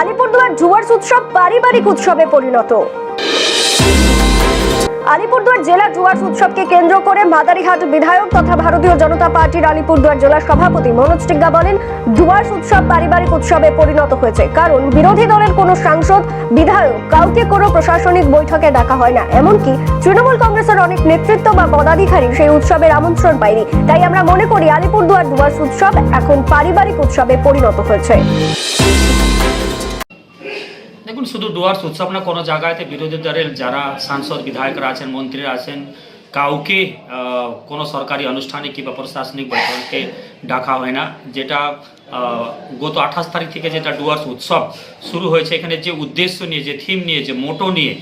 আলিপুরদুয়ার ডুয়ার্স উৎসব পারিবারিক উৎসবে পরিণত। আলিপুরদুয়ার জেলা ডুয়ার্স উৎসবকে কেন্দ্র করে মাদারিহাট বিধায়ক তথা ভারতীয় জনতা পার্টির আলিপুরদুয়ার জেলা সভাপতি মনোজ টিগ্গা বলেন ডুয়ার্স উৎসব পারিবারিক উৎসবে পরিণত হয়েছে। কারণ বিরোধী দলের কোনো সাংসদ, বিধায়ক, কাউকে কোনো প্রশাসনিক বৈঠকে ডাকা হয় না। এমনকি তৃণমূল কংগ্রেসের অনেক নেতৃত্ব বা পদাধিকারী সেই উৎসবের আমন্ত্রণ পায়নি। তাই আমরা মনে করি, আলিপুরদুয়ার ডুয়ার্স উৎসব এখন পারিবারিক উৎসবে পরিণত হয়েছে। দেখুন, শুধু ডুয়ার্স উৎসব না, কোনো জায়গাতে বিরোধী দলের যারা সাংসদ, বিধায়করা আছেন, মন্ত্রীরা আছেন, কাউকে কোনো সরকারি আনুষ্ঠানিক কিংবা প্রশাসনিক বৈঠকে ডাকা হয় না। যেটা গত আঠাশ তারিখ থেকে যেটা ডুয়ার্স উৎসব শুরু হয়েছে, এখানে যে উদ্দেশ্য নিয়ে, যে থিম নিয়ে, যে মোটো নিয়ে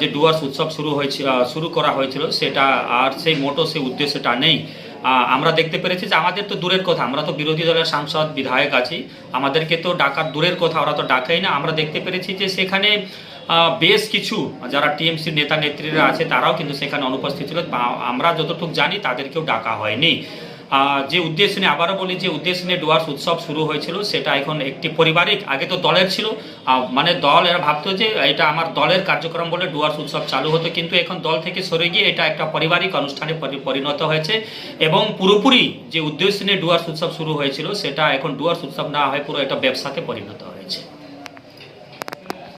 যে ডুয়ার্স উৎসব শুরু হয়েছে শুরু করা হয়েছিল, সেটা আর সেই মোটো, সেই উদ্দেশ্যটা নেই। আমরা দেখতে পেরেছি যে আমাদের তো দূরের কথা, আমরা তো বিরোধী দলের সাংসদ, বিধায়ক আছি, আমাদেরকে তো ডাকার দূরের কথা ওরা তো ডাকেই না। আমরা দেখতে পেরেছি যে সেখানে বেশ কিছু যারা টিএমসির নেতা, নেত্রীরা আছে, তারাও কিন্তু সেখানে অনুপস্থিত ছিল। আমরা যতটুকু জানি তাদেরকেও ডাকা হয়নি। যে উদ্দেশ্য নিয়ে আবারও বলি, যে উদ্দেশ্য নিয়ে ডুয়ার্স উৎসব শুরু হয়েছিল, সেটা এখন একটি পারিবারিক, আগে তো দলের ছিল মানে দল এরা ভাবতো যে এটা আমার দলের কার্যক্রম বলে ডুয়ার্স উৎসব চালু হতো, কিন্তু এখন দল থেকে সরে গিয়ে এটা একটা পারিবারিক অনুষ্ঠানে পরিণত হয়েছে এবং পুরোপুরি যে উদ্দেশ্য নিয়ে ডুয়ার্স উৎসব শুরু হয়েছিল, সেটা এখন ডুয়ার্স উৎসব না হয়ে পুরো এটা ব্যবসাতে পরিণত